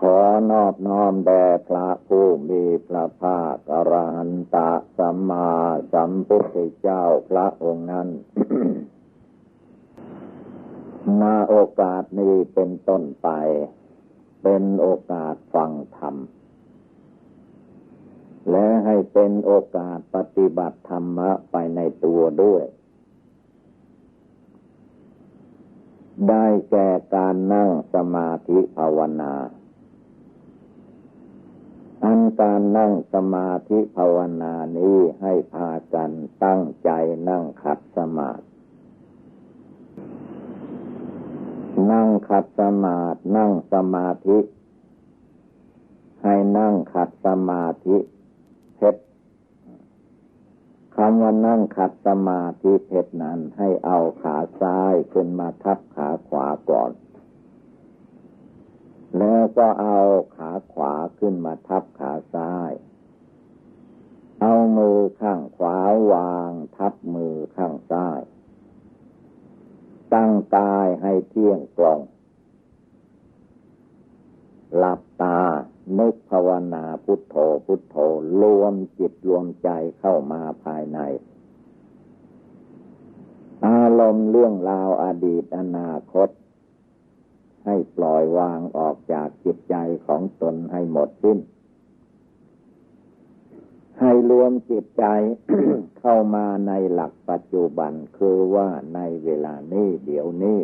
ขอนอบน้อมแด่พระผู้มีพระภาคอรหันตะสัมมาสัมพุทธเจ้าพระองค์นั้น มาโอกาสนี้เป็นต้นไป เป็นโอกาสฟังธรรม และให้เป็นโอกาสปฏิบัติธรรมะไปในตัวด้วย ได้แก่การนั่งสมาธิภาวนา การนั่งสมาธิภาวนานี้ให้พากันตั้งใจนั่งขัดสมาธินั่งขัดสมาธินั่งสมาธิ ให้นั่งขัดสมาธิเพชรคำว่านั่งขัดสมาธิเพชรนั้นให้เอาขาซ้ายขึ้นมาทับขาขวาก่อน แล้วก็เอาขาขวาขึ้นมาทับขาซ้าย เอามือข้างขวาวางทับมือข้างซ้าย ตั้งกายให้เที่ยงตรงหลับตานึกภาวนาพุทโธพุทโธรวมจิตรวมใจเข้ามาภายใน อารมณ์เรื่องราวอดีตอนาคต ให้ปล่อยวางออกจากจิตใจของตนให้หมดสิ้น ให้รวมจิตใจเข้ามาในหลักปัจจุบันคือว่าในเวลานี้เดี๋ยวนี้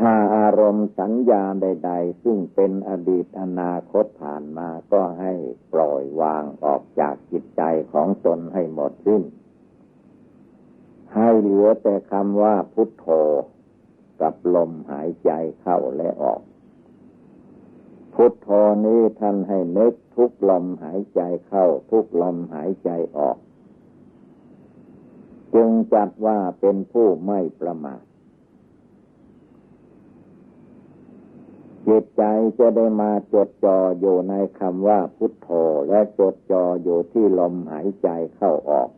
ถ้าอารมณ์สัญญาใด ๆ ซึ่งเป็นอดีตอนาคตผ่านมาก็ให้ปล่อยวางออกจากจิตใจของตนให้หมดสิ้น ให้เหลือแต่คำว่าพุทโธ กับลมหายใจเข้าและออก พุทโธนี้ท่านให้นึกทุกลมหายใจเข้า ทุกลมหายใจออก จึงจัดว่าเป็นผู้ไม่ประมาทจิตใจจะได้มาจดจ่ออยู่ในคำว่าพุทโธและจดจ่ออยู่ที่ลมหายใจเข้าออก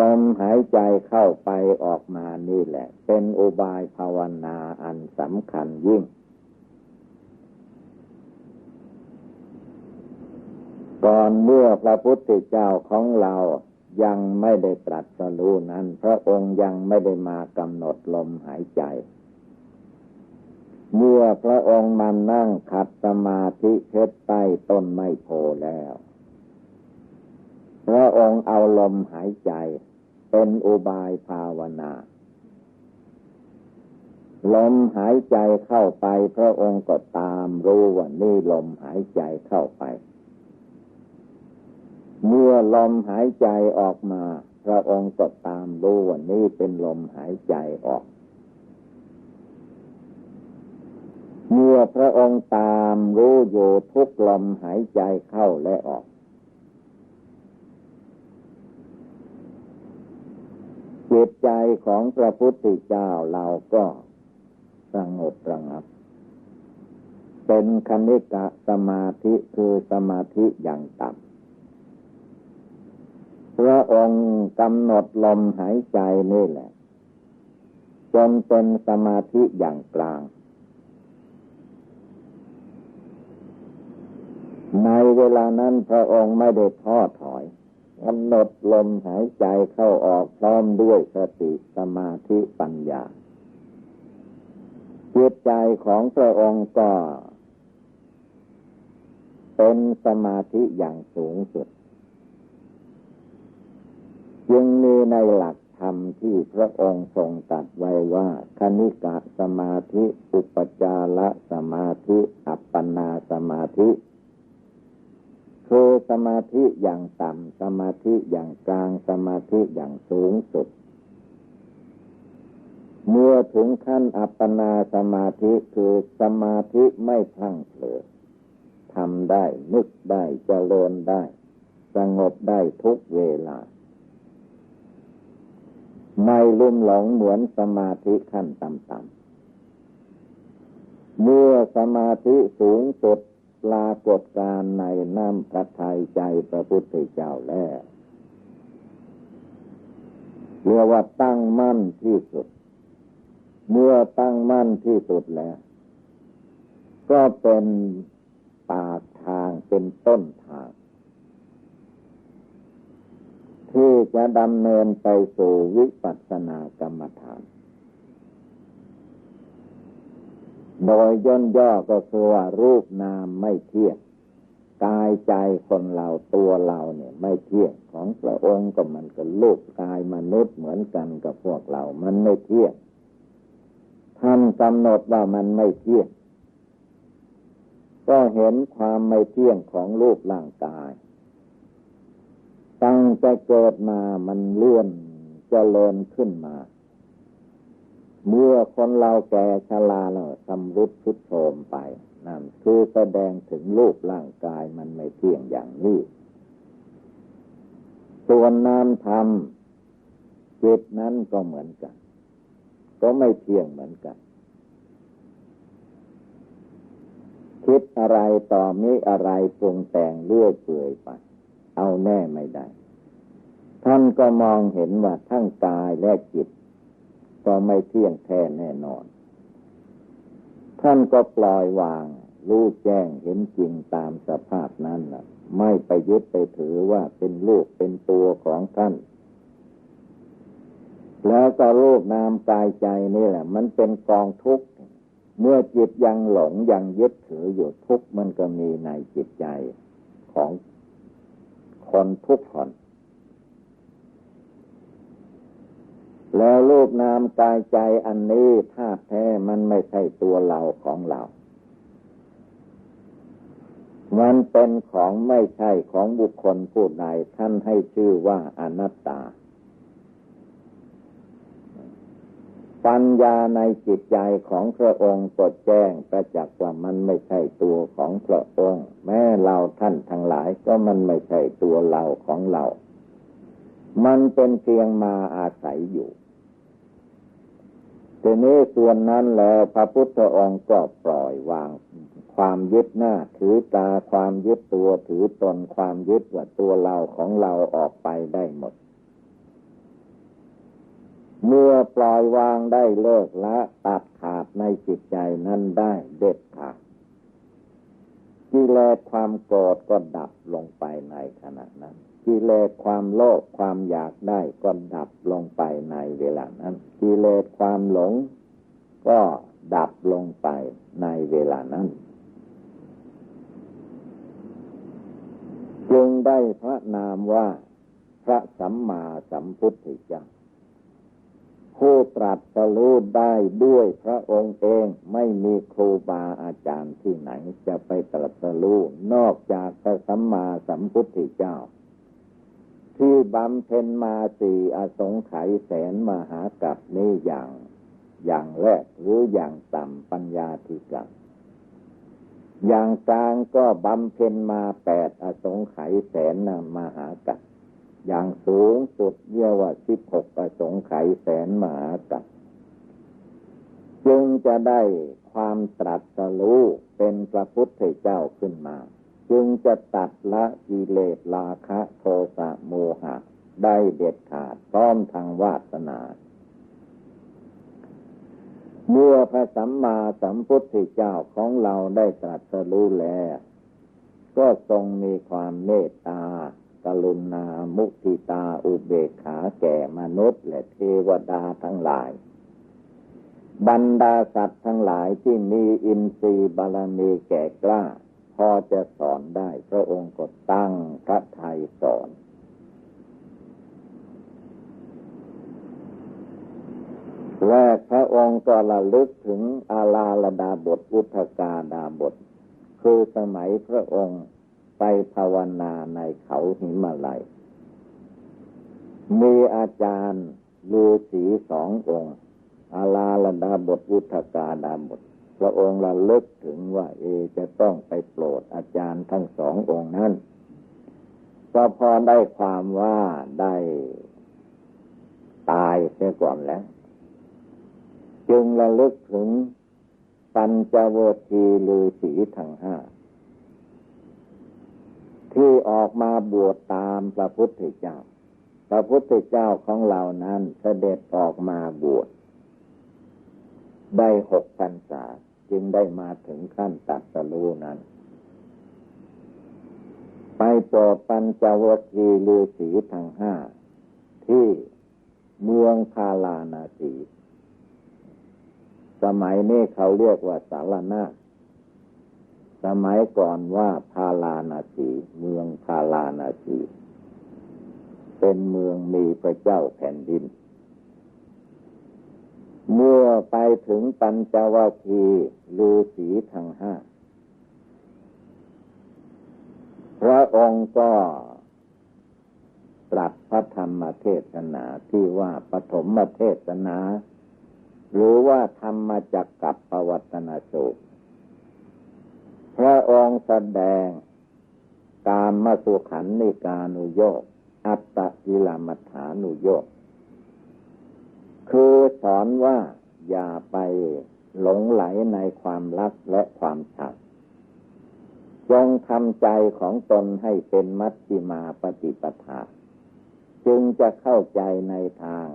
ลมหายใจเข้าไปออกมานี่แหละ เป็นอุบายภาวนาอันสำคัญยิ่ง ก่อนเมื่อพระพุทธเจ้าของเรายังไม่ได้ตรัสรู้นั้น พระองค์ยังไม่ได้มากำหนดลมหายใจ เมื่อพระองค์มานั่งขัดสมาธิเพชรใต้ต้นไม้โพแล้ว พระองค์เอาลมหายใจ เป็นอุบายภาวนา ลมหายใจเข้าไป พระองค์ก็ตามรู้ว่านี่ลมหายใจเข้าไป เมื่อลมหายใจออกมา พระองค์ก็ตามรู้ว่านี่เป็นลมหายใจออกเมื่อพระองค์ตามรู้อยู่ทุกลมหายใจเข้าและออก จิตใจของพระพุทธเจ้าเราก็สงบระงับ เป็นคณิกะสมาธิคือสมาธิอย่างต่ำพระองค์กำหนดลมหายใจนี่แหละ จนเป็นสมาธิอย่างกลาง ในเวลานั้นพระองค์ไม่ได้ท้อถอย กำหนดลมหายใจเข้าออกพร้อมด้วยสติสมาธิปัญญาจิตใจของพระองค์ก็เป็นสมาธิอย่างสูงสุด จึงมีในหลักธรรมที่พระองค์ทรงตัดไว้ว่า คณิกะสมาธิ อุปจารสมาธิ อัปปนาสมาธิ คือสมาธิอย่างต่ำสมาธิอย่างกลางสมาธิอย่างสูงสุด เมื่อถึงขั้นอัปปนาสมาธิคือสมาธิไม่พลั้งเผลอทำได้ นึกได้เจริญได้ สงบได้ทุกเวลา ไม่ลุ่มหลงเหมือนสมาธิขั้นต่ำๆเมื่อสมาธิสูงสุด ปรากฏการในน้ำพระทัยใจพระพุทธเจ้าแล้วเรียกว่าตั้งมั่นที่สุด เมื่อตั้งมั่นที่สุดแล้ว ก็เป็นปากทางเป็นต้นทาง ที่จะดำเนินไปสู่วิปัสสนากรรมฐาน โดยย่นย่อก็คือว่ารูปนามไม่เที่ยงกายใจคนเราตัวเราเนี่ย ไม่เที่ยงของพระองค์ก็มันก็ลูกกายมนุษย์เหมือนกันกับพวกเรา มันไม่เที่ยงท่านกำหนดว่ามันไม่เที่ยงก็เห็นความไม่เที่ยงของรูปร่างกาย ตั้งแต่เกิดมามันเลื่อนจเจริญขึ้นมา เมื่อคนเราแก่ชราแล้วสำรุดชุดโทมไปนั่นคือแสดงถึงรูปร่างกายมันไม่เที่ยงอย่างนี้ ส่วนนามธรรมจิตนั้นก็เหมือนกัน ก็ไม่เที่ยงเหมือนกัน คิดอะไรต่อมีอะไรปรุงแต่งเลื่อยเปื่อยไป เอาแน่ไม่ได้ ท่านก็มองเห็นว่าทั้งกายและจิต ก็ไม่เที่ยงแท้แน่นอน ท่านก็ปล่อยวาง รู้แจ้งเห็นจริงตามสภาพนั้นนะไม่ไปยึดไปถือว่าเป็นลูกเป็นตัวของท่าน แล้วก็รูปนามกายใจนี่แหละ มันเป็นกองทุกข์ เมื่อจิตยังหลงยังยึดถืออยู่ทุกข์มันก็มีในจิตใจของคนทุกคน แล้ว รูปนามกายใจอันนี้ธาตุแท้มันไม่ใช่ตัวเราของเรา มันเป็นของไม่ใช่ของบุคคลผู้ใดท่านให้ชื่อว่าอนัตตา ปัญญาในจิตใจของพระองค์กดแจ้งประจักษ์ว่ามันไม่ใช่ตัวของพระองค์ แม้เราท่านทั้งหลายก็มันไม่ใช่ตัวเราของเรามันเป็นเพียงมาอาศัยอยู่ ทีนี้ส่วนนั้นแล้วพระพุทธองค์ก็ปล่อยวาง ความยึดหน้าถือตาความยึดตัวถือตนความยึดว่าตัวเราของเราออกไปได้หมด เมื่อปล่อยวางได้เลิกละตัดขาดในจิตใจนั้นได้เด็ดขาดกิเลสความโกรธก็ดับลงไปในขณะนั้น กิเลสความโลภความอยากได้ก็ดับลงไปในเวลานั้น กิเลสความหลง ก็ดับลงไปในเวลานั้น จึงได้พระนามว่า พระสัมมาสัมพุทธเจ้าผู้ตรัสรู้ได้ด้วยพระองค์เองไม่มีครูบาอาจารย์ที่ไหน จะไปตรัสรู้นอกจากพระสัมมาสัมพุทธเจ้า ที่บำเพ็ญมาสี่อสงไขยแสนมหากัปนี้อย่าง อย่างแรกหรืออย่างต่ำปัญญาธิกับอย่างกลางก็บำเพ็ญมาแปดอสงไขยแสนมหากัปอย่างสูงสุดเรียกว่าสิบหกประสงไขยแสนมหากัปจึงจะได้ความตรัสรู้เป็นพระพุทธเจ้าขึ้นมา จึงจะตัดละกิเลสราคะโทสะโมหะ ได้เด็ดขาดพร้อมทางวาสนา เมื่อพระสัมมาสัมพุทธเจ้าของเราได้ตรัสรู้แล้ว ก็ทรงมีความเมตตากรุณา มุติตา อุเบกขาแก่มนุษย์ และเทวดาทั้งหลาย บรรดาสัตว์ทั้งหลายที่มีอินทรีย์บารมีแก่กล้า อจะสอนได้ พระองค์ก็ตั้งพระไทยสอนแรกพระองค์ก็ระลึกถึงอาลาลดาบทอุทกาดาบท คือสมัยพระองค์ไปภาวนาในเขาหิมาลัย มีอาจารย์ฤาษีสององค์อาลาลดาบทวุฒกาดาบท ระองค์ระลึกถึงว่าเอจะต้องไปโปรดอาจารย์ทั้งสององค์นั้นก็พอได้ความว่าได้ตายเสียก่อนแล้ว จึงระลึกถึงปัญจโวทีลือสีทั้งห้า ที่ออกมาบวชตามพระพุทธเจ้า พระพุทธเจ้าของเรานั้นเสด็จออกมาบวชได้หกพรรษา จึงได้มาถึงขั้นตัดสรู้นั้น ไปโปรดปัญจวคีลือสีทั้งห้า ที่เมืองพาลานาสี สมัยนี้เขาเรียกว่าสารนาสมัยก่อนว่าพาลานาสีเมืองพาลานาสี เป็นเมืองมีพระเจ้าแผ่นดิน ไปถึงปัญจวัคคีย์ฤาษีทั้งห้า พระองค์ก็ตรัสพระธรรมเทศนาที่ว่าปฐมเทศนา หรือว่าธรรมจักกับปวัตนาสูตรพระองค์แสดงการมาสุขันในกานุโยกอัตติลมัฐานุโยกคือสอนว่า อย่าไปหลงไหลในความรักและความชังจงทำใจของตนให้เป็นมัชฌิมาปฏิปทา จึงจะเข้าใจในทาง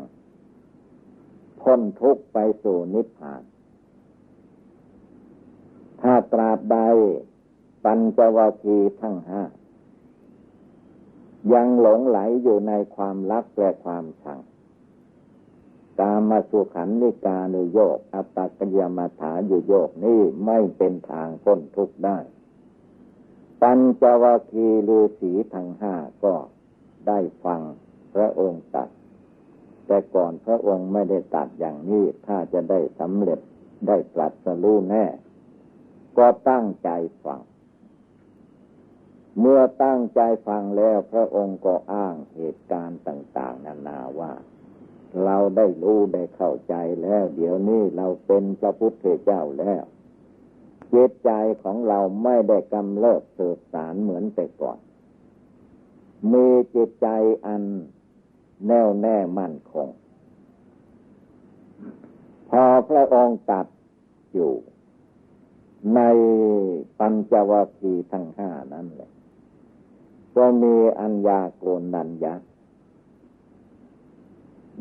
พ้นทุกข์ไปสู่นิพพาน ถ้าตราบใดปัญจวัคคีย์ทั้งห้า ยังหลงไหลอยู่ในความรักและความชัง กามาสุขันนิกานุโยกอัตตกยมาฐาอยู่โยกนี่ไม่เป็นทางพ้นทุกข์ได้ ปัญจวัคคีฤาษีทั้งห้าก็ได้ฟังพระองค์ตัด แต่ก่อนพระองค์ไม่ได้ตัดอย่างนี้ ถ้าจะได้สำเร็จได้ตรัสรู้แน่ ก็ตั้งใจฟัง เมื่อตั้งใจฟังแล้วพระองค์ก็อ้างเหตุการณ์ต่าง ๆ นานาว่า เราได้รู้ได้เข้าใจแล้ว เดี๋ยวนี้เราเป็นพระพุทธเจ้าแล้วจิตใจของเราไม่ได้กำเริบเสืบสารเหมือนแต่ก่อน มีจิตใจอันแน่วแน่มั่นคง พอพระองค์ตัดอยู่ ในปัญจวัคคีย์ทั้งห้านั้นเลยก็มีอัญญาโกนนัญญา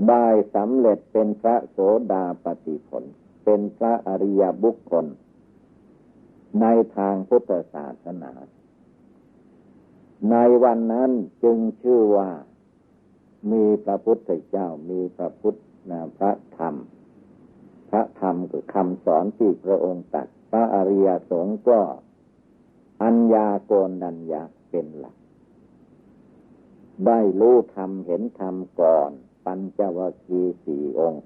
ได้สำเร็จเป็นพระโสดาปฏิผล เป็นพระอริยบุคคล ในทางพุทธศาสนา ในวันนั้นจึงชื่อว่ามีพระพุทธเจ้ามีพระพุทธนาพระธรรม พระธรรมคือคำสอนที่พระองค์ตัดพระอริยสงฆ์ก็อัญญาโกนัญญาเป็นหลัก ได้รู้ธรรมเห็นธรรมก่อน ปัญจวัคคีย์สี่องค์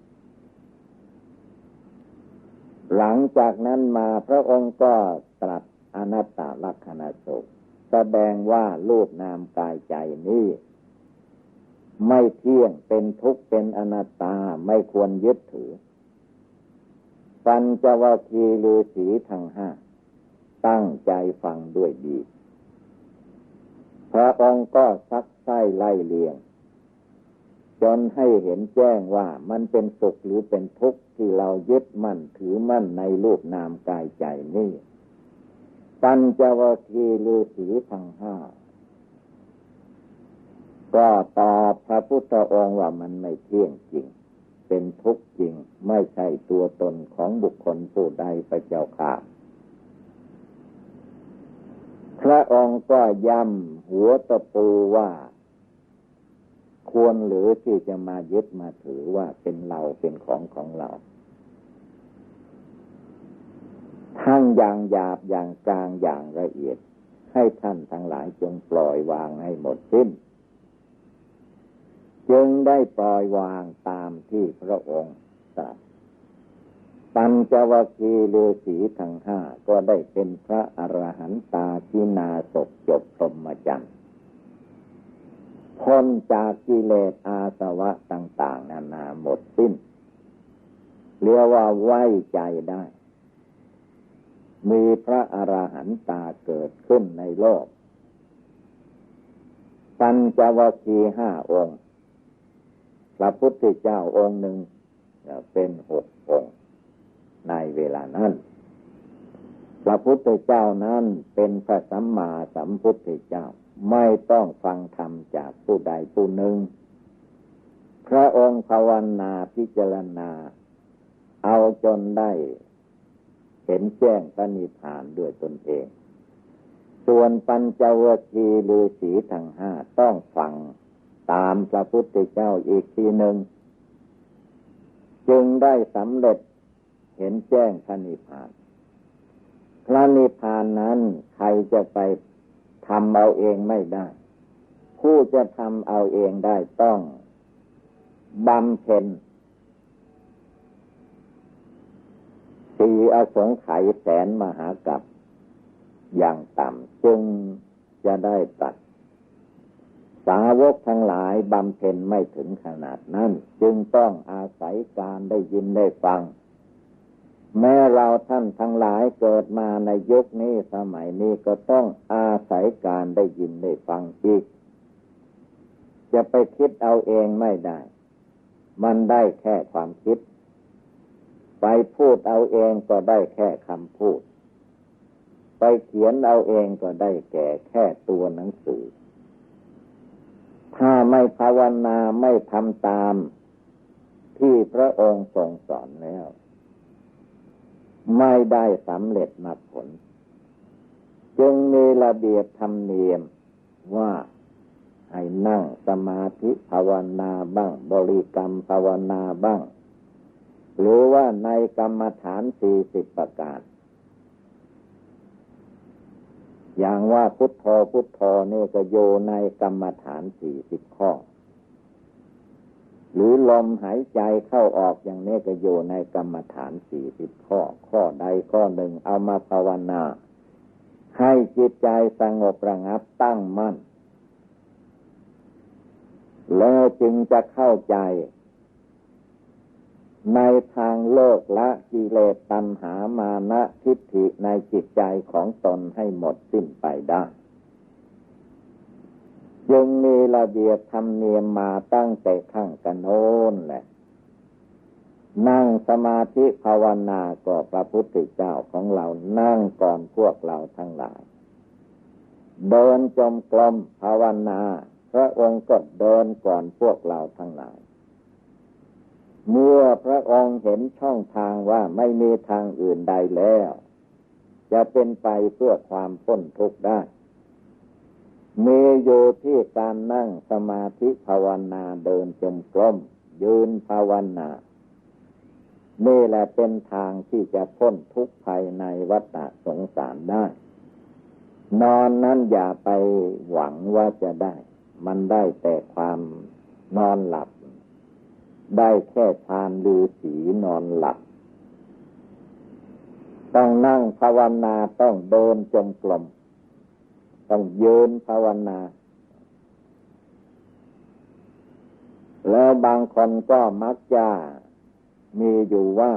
หลังจากนั้นมาพระองค์ก็ตรัสอนัตตลักษณสุแสดงว่ารูปนามกายใจนี้ ไม่เที่ยงเป็นทุกข์เป็นอนัตตาไม่ควรยึดถือ ปัญจวัคคีย์ฤาษีทั้งห้าตั้งใจฟังด้วยดีพระองค์ก็ซักไส้ไล่เลียง จนให้เห็นแจ้งว่ามันเป็นสุขหรือเป็นทุกข์ที่เรายึดมั่นถือมั่นในรูปนามกายใจนี่ปัญจวัคคีย์ฤาษีทั้งห้าก็ตอบพระพุทธองค์ว่ามันไม่เที่ยงจริง เป็นทุกข์จริง ไม่ใช่ตัวตนของบุคคลผู้ใดพระเจ้าค่ะพระองค์ก็ย้ำหัวตะปูว่า ควรหรือที่จะมายึดมาถือว่าเป็นเราเป็นของของเรา ทั้งอย่างหยาบอย่างกลางอย่างละเอียด ให้ท่านทั้งหลายจงปล่อยวางให้หมดสิ้น จึงได้ปล่อยวางตามที่พระองค์ตรัสปัญจวัคคีย์ฤาษีทั้งห้าก็ได้เป็นพระอรหันตาชินาศจบพรหมจรรย์ พ้นจากกิเลสอาสวะต่าง ๆ นานาหมดสิ้น เรียกว่าไว้ใจได้ มีพระอรหันตาเกิดขึ้นในโลก ปัญจวัคคีห้าองค์ พระพุทธเจ้าองค์หนึ่งเป็นหกองค์ในเวลานั้น พระพุทธเจ้านั้นเป็นพระสัมมาสัมพุทธเจ้า ไม่ต้องฟังธรรมจากผู้ใดผู้หนึ่ง พระองค์ภาวนาพิจารณา เอาจนได้เห็นแจ้งปณิพานด้วยตนเอง ส่วนปัญจวัคคีย์ฤาษีทั้งห้าต้องฟังตามพระพุทธเจ้าอีกทีหนึ่ง จึงได้สำเร็จเห็นแจ้งพระนิพพาน พระนิพพานนั้นใครจะไป ทำเอาเองไม่ได้ ผู้จะทำเอาเองได้ต้องบำเพ็ญสีอสงไขยแสนมหากับอย่างต่ำจึงจะได้ตัด สาวกทั้งหลายบำเพ็ญไม่ถึงขนาดนั้น จึงต้องอาศัยการได้ยินได้ฟัง แม้เราท่านทั้งหลายเกิดมาในยุคนี้สมัยนี้ก็ต้องอาศัยการได้ยินได้ฟังอีก จะไปคิดเอาเองไม่ได้ มันได้แค่ความคิด ไปพูดเอาเองก็ได้แค่คำพูด ไปเขียนเอาเองก็ได้แก่แค่ตัวหนังสือ ถ้าไม่ภาวนาไม่ทำตามที่พระองค์ทรงสอนแล้ว ไม่ได้สำเร็จมรรคผล จึงมีระเบียบธรรมเนียมว่าให้นั่งสมาธิภาวนาบ้าง บริกรรมภาวนาบ้าง หรือว่าในกรรมฐานสี่สิบประการ อย่างว่าพุทโธพุทโธนี่ก็โยในกรรมฐานสี่สิบข้อ หรือลมหายใจเข้าออกอย่างนี้ก็อยู่ในกรรมฐานสี่สิบข้อ ข้อใดข้อหนึ่งเอามาภาวนา ให้จิตใจสงบระงับตั้งมั่น แล้วจึงจะเข้าใจ ในทางโลกละกิเลสตัณหามานะทิฏฐิในจิตใจของตนให้หมดสิ้นไปได้ จึงมีระเบียบธรรมเนียมมาตั้งแต่ข้างกันโน้นแหละ นั่งสมาธิภาวนาก็พระพุทธเจ้าของเรานั่งก่อนพวกเราทั้งหลาย เดินจมกลมภาวนา พระองค์ก็เดินก่อนพวกเราทั้งหลาย เมื่อพระองค์เห็นช่องทางว่าไม่มีทางอื่นใดแล้ว จะเป็นไปเพื่อความพ้นทุกข์ได้ มีอยู่ที่การนั่งสมาธิภาวนาเดินจมกลมยืนภาวนานี่แหละเป็นทางที่จะพ้นทุกข์ภายในวัฏสงสารได้ นอนนั้นอย่าไปหวังว่าจะได้ มันได้แต่ความนอนหลับ ได้แค่ทานดูสีนอนหลับ ต้องนั่งภาวนาต้องเดินจมกลม ต้องยืนภาวนา แล้วบางคนก็มักจะมีอยู่ว่า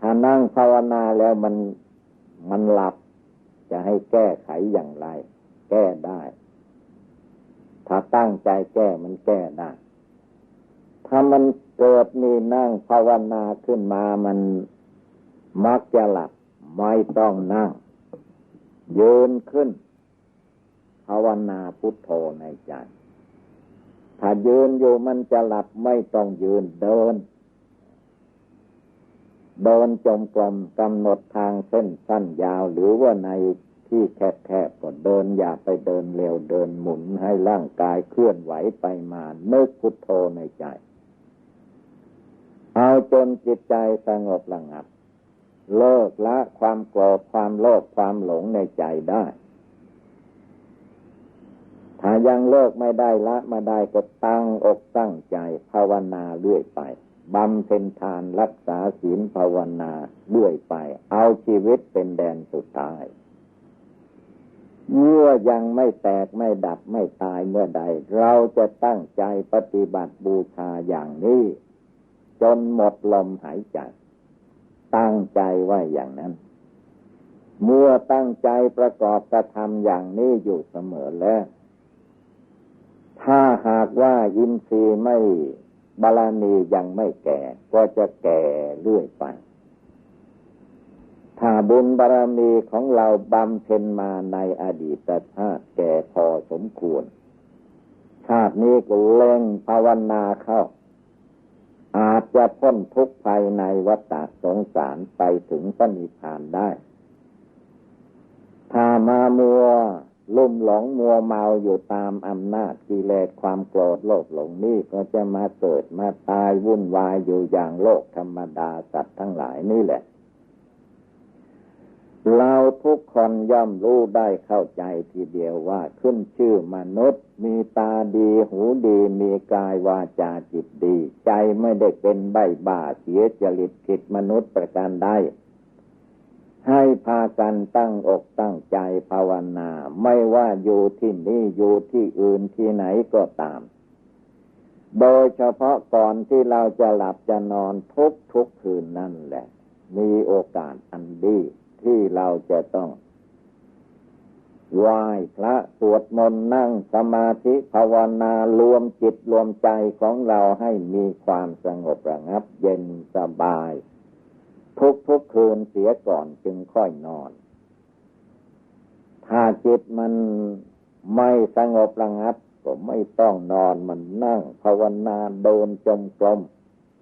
ถ้านั่งภาวนาแล้วมันมันหลับ จะให้แก้ไขอย่างไร แก้ได้ ถ้าตั้งใจแก้มันแก้ได้ ถ้ามันเกิดมีนั่งภาวนาขึ้นมามันมักจะหลับ ไม่ต้องนั่งยืนขึ้น ภาวนาพุทโธในใจ ถ้ายืนอยู่มันจะหลับไม่ต้องยืนเดิน เดินจมกลมกำหนดทางเส้นสั้นยาวหรือว่าในที่แคบๆก็เดินอย่าไปเดินเร็วเดินหมุนให้ร่างกายเคลื่อนไหวไปมาเนึกพุทโธในใจ เอาจนจิตใจสงบระงับ เลิกละความโกรธความโลภความหลงในใจได้ ถ้ายังเลิกไม่ได้ละมาได้ก็ตั้งอกตั้งใจภาวนาเรื่อยไปบำเพ็ญทานรักษาศีลภาวนาเรื่อยไป เอาชีวิตเป็นแดนสุดท้ายเมื่อยังไม่แตกไม่ดับไม่ตายเมื่อใด เราจะตั้งใจปฏิบัติบูชาอย่างนี้ จนหมดลมหายใจ ตั้งใจว่าอย่างนั้น เมื่อตั้งใจประกอบกระทำอย่างนี้อยู่เสมอแล้ว ถ้าหากว่าอินทรีย์ไม่บาลานียังไม่แก่ ก็จะแก่เรื่อยไป ถ้าบุญบารรมีของเราบำเพ็ญมาในอดีตชาติแก่พอสมควร ชาตินี้ก็เล่งภาวนาเข้า อาจจะพ้นทุกข์ภายในวัฏสงสารไปถึงปณิพานได้ ถ้ามามัว ลุ่มหลงมัวเมาอยู่ตามอำนาจกิเลสความโกรธโลภหลงนี่ก็จะมาเกิดมาตายวุ่นวายอยู่อย่างโลกธรรมดาสัตว์ทั้งหลายนี่แหละ เราทุกคนย่อมรู้ได้เข้าใจทีเดียวว่าขึ้นชื่อมนุษย์ มีตาดีหูดีมีกายวาจาจิตดี ใจไม่ได้เป็นใบบ้าเสียจริตกิจมนุษย์ประการใด ให้พากันตั้งอกตั้งใจภาวนา ไม่ว่าอยู่ที่นี่อยู่ที่อื่นที่ไหนก็ตาม โดยเฉพาะก่อนที่เราจะหลับจะนอนทุกทุกคืนนั่นแหละ มีโอกาสอันดีที่เราจะต้องไหว้พระสวดมนต์นั่งสมาธิภาวนารวมจิตรวมใจของเราให้มีความสงบระงับเย็นสบาย ทุกทุกคืนเสียก่อนจึงค่อยนอน ถ้าจิตมันไม่สงบระงับ ก็ไม่ต้องนอนมันนั่งภาวนาเดินจมกรม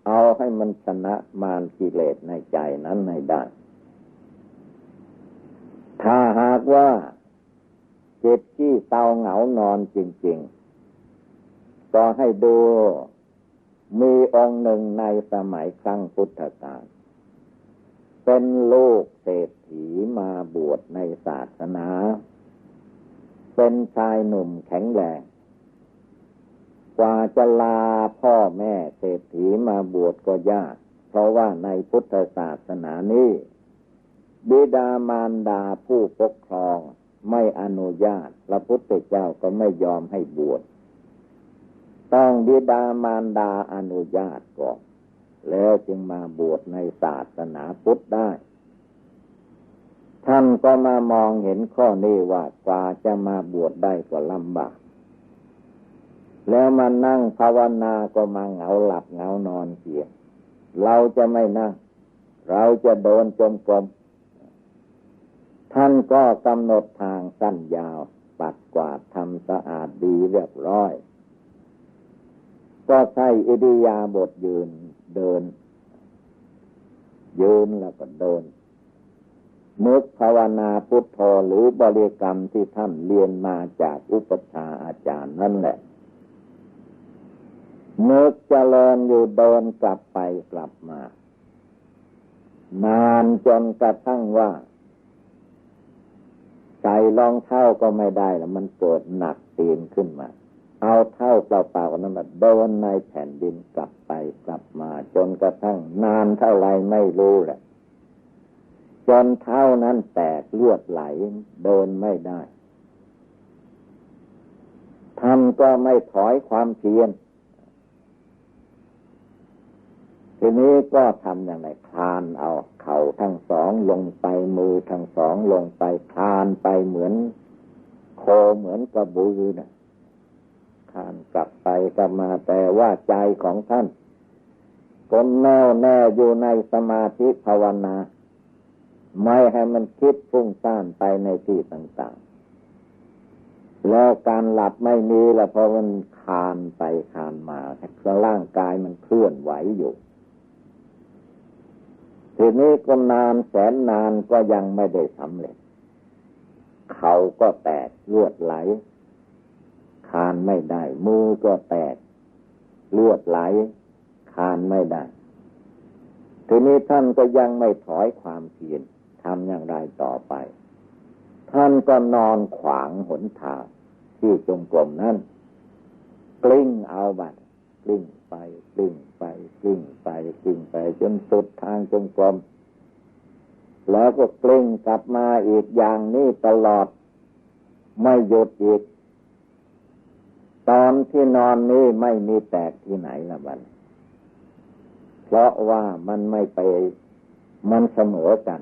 เอาให้มันชนะมารกิเลสในใจนั้นในได้ ถ้าหากว่าเจิตที่เตาเหงานอนจริง ๆ ก็ให้ดูมีองค์หนึ่งในสมัยครั้งพุทธกาล เป็นลูกเศรษฐีมาบวชในศาสนา เป็นชายหนุ่มแข็งแรงกว่าจะลาพ่อแม่เศรษฐีมาบวชก็ยาก เพราะว่าในพุทธศาสนานี้ บิดามารดาผู้ปกครองไม่อนุญาต พระพุทธเจ้าก็ไม่ยอมให้บวช ต้องบิดามารดาอนุญาตก่อน แล้วจึงมาบวชในศาสนาพุทธได้ ท่านก็มามองเห็นข้อนี้ว่ากว่าจะมาบวชได้ก็ลำบาก แล้วมานั่งภาวนาก็มาเหงาหลับเหงานอนเสีย เราจะไม่นั่ง เราจะเดินจมกรมท่านก็กำหนดทางสั้นยาว ปัดกวาดทำสะอาดดีเรียบร้อย ก็ใช้อิริยาบถยืน เดิน ยืนแล้วก็เดินนึกภาวนาพุทโธหรือบริกรรมที่ท่านเรียนมาจากอุปชาอาจารย์นั่นแหละนึกเจริญอยู่เดินกลับไปกลับมา นานจนกระทั่งว่าใส่รองเท้าก็ไม่ได้แล้วมันเกิดหนักตีนขึ้นมา เอาเท่าเปล่าๆนั้นมาโดนในแผ่นดินกลับไปกลับมา จนกระทั่งนานเท่าไรไม่รู้แหละ จนเท่านั้นแตกเลือดไหลเดินไม่ได้ทำก็ไม่ถอยความเพียรทีนี้ก็ทำอย่างไรคลานเอา เข่าทั้งสองลงไปมือทั้งสองลงไปคลานไปเหมือน โคเหมือนกระบือนะ ทานกลับไปกลับมาแต่ว่าใจของท่านคนแน่วแน่อยู่ในสมาธิภาวนา ไม่ให้มันคิดฟุ้งซ่านไปในที่ต่างๆ แล้วการหลับไม่มีละเพราะมันคานไปคานมาแต่ร่างกายมันเคลื่อนไหวอยู่ทีนี้ก็นานแสนนานก็ยังไม่ได้สำเร็จ เขาก็แตกเลือดไหล คานไม่ได้ มือก็แตก เลือดไหล คานไม่ได้ ทีนี้ท่านก็ยังไม่ถอยความเพียรทำอย่างไรต่อไป ท่านก็นอนขวางหนทางที่จงกรมนั้นกลิ้งเอาบัตรกลิ้งไปกลิ้งไปกลิ้งไปกลิ้งไปจนสุดทางจงกรมแล้วก็กลิ้งกลับมาอีกอย่างนี้ตลอด ไม่หยุดอีก ตอนที่นอนนี้ไม่มีแตกที่ไหนละบันเพราะว่ามันไม่ไปมันเสมอกัน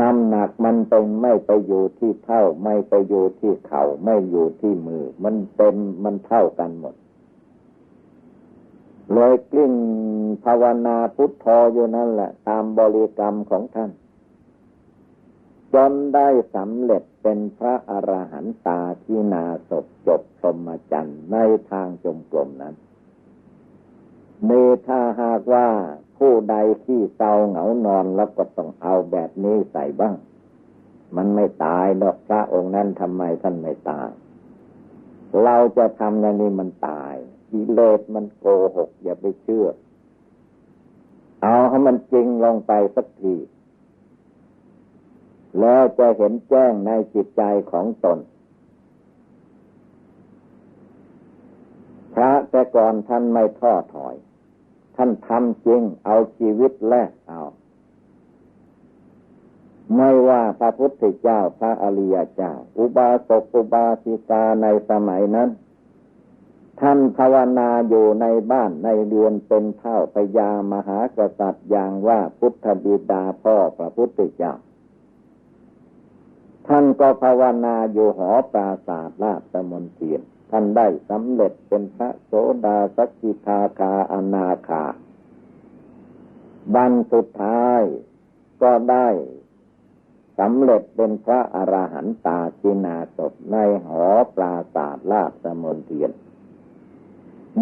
น้ำหนักมันเป็นไม่ไปอยู่ที่เท่า ไม่ไปอยู่ที่เขา่าไม่อยู่ที่มือ มันเป็นมันเท่ากันหมด เลยกลิ้งภาวนาพุทธอยู่นั่นแหละ ตามบริกรรมของท่าน จนได้สำเร็จเป็นพระอรหันตาที่นาศจบสมจันทร์ในทางจมกลมนั้นเมถ้าหากว่าผู้ใดที่เศร้าเหงานอนแล้วก็ต้องเอาแบบนี้ใส่บ้าง มันไม่ตายดอกพระองค์นั้นทำไมท่านไม่ตาย เราจะทำอย่างนี้มันตายกิเลสมันโกหกอย่าไปเชื่อ เอาให้มันจริงลงไปสักที แล้วจะเห็นแจ้งในจิตใจของตน พระแต่ก่อนท่านไม่ท้อถอย ท่านทำจริงเอาชีวิตแลกเอา ไม่ว่าพระพุทธเจ้าพระอริยเจ้า อุบาสกอุบาสิกาในสมัยนั้น ท่านภาวนาอยู่ในบ้านในเรือนเป็นเท่าพญามหากษัตริย์อย่างว่าพุทธบิดาพ่อพระพุทธเจ้า ท่านก็ภาวนาอยู่หอปราศาสตร์ลาบตมนเทียน ท่านได้สำเร็จเป็นพระโสดาสกิทาคาอนาคาบันสุดท้ายก็ได้สำเร็จเป็นพระอรหันตาจินาศในหอปราศาสตร์ลาบตมนเทียน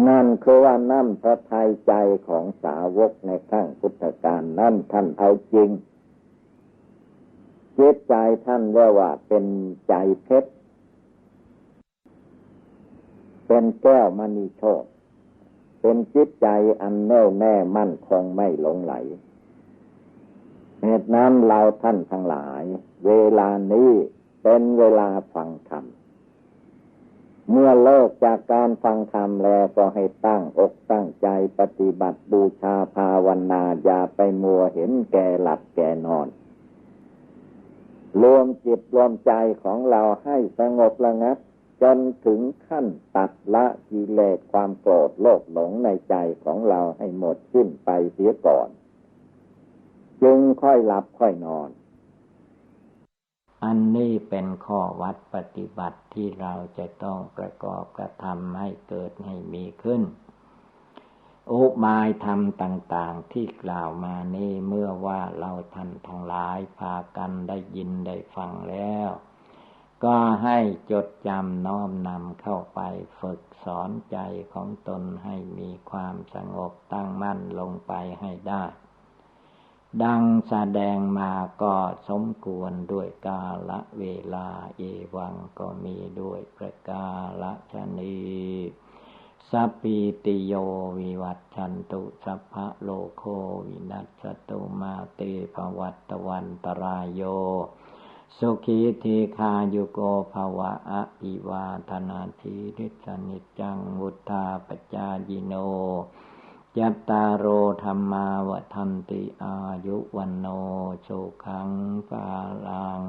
นั่นคือว่านั่นพระทัยใจของสาวกในขั้งพุทธการนั่นท่านเอาจริง จิตใจท่านเรียกว่าเป็นใจเพชร เป็นแก้วมณีโชตเป็นจิตใจอันแน่วแน่มั่นคงไม่หลงไหล เหตุนั้นเราท่านทั้งหลาย เวลานี้เป็นเวลาฟังธรรม เมื่อเลิกจากการฟังธรรมแล้วก็ให้ตั้งอกตั้งใจปฏิบัติบูชาภาวนาอย่าไปมัวเห็นแก่หลับแก่นอน รวมจิตรวมใจของเราให้สงบระงับ จนถึงขั้นตัดละกิเลสความโกรธโลภหลงในใจของเราให้หมดสิ้นไปเสียก่อน จึงค่อยหลับค่อยนอน อันนี้เป็นข้อวัดปฏิบัติที่เราจะต้องประกอบกระทำให้เกิดให้มีขึ้น อุบายธรรมต่างๆที่กล่าวมานี้เมื่อว่าเราท่านทั้งหลายพากันได้ยินได้ฟังแล้ว ก็ให้จดจำน้อมนำเข้าไปฝึกสอนใจของตนให้มีความสงบตั้งมั่นลงไปให้ได้ ดังแสดงมาก็สมควรด้วยกาละเวลาเอวังก็มีด้วยประกาละชนี สัพพิติโยวิวัตชันตุสัพพะโลโควินัสตุมาเตภวัตวันตรายโย สุขีทีคายุโกภวะอะอิวาธนาทีริสนิจังมุทธาปจายิโนยัตตาโรธรรมาวทันติอายุวันโนโชขังปาลัง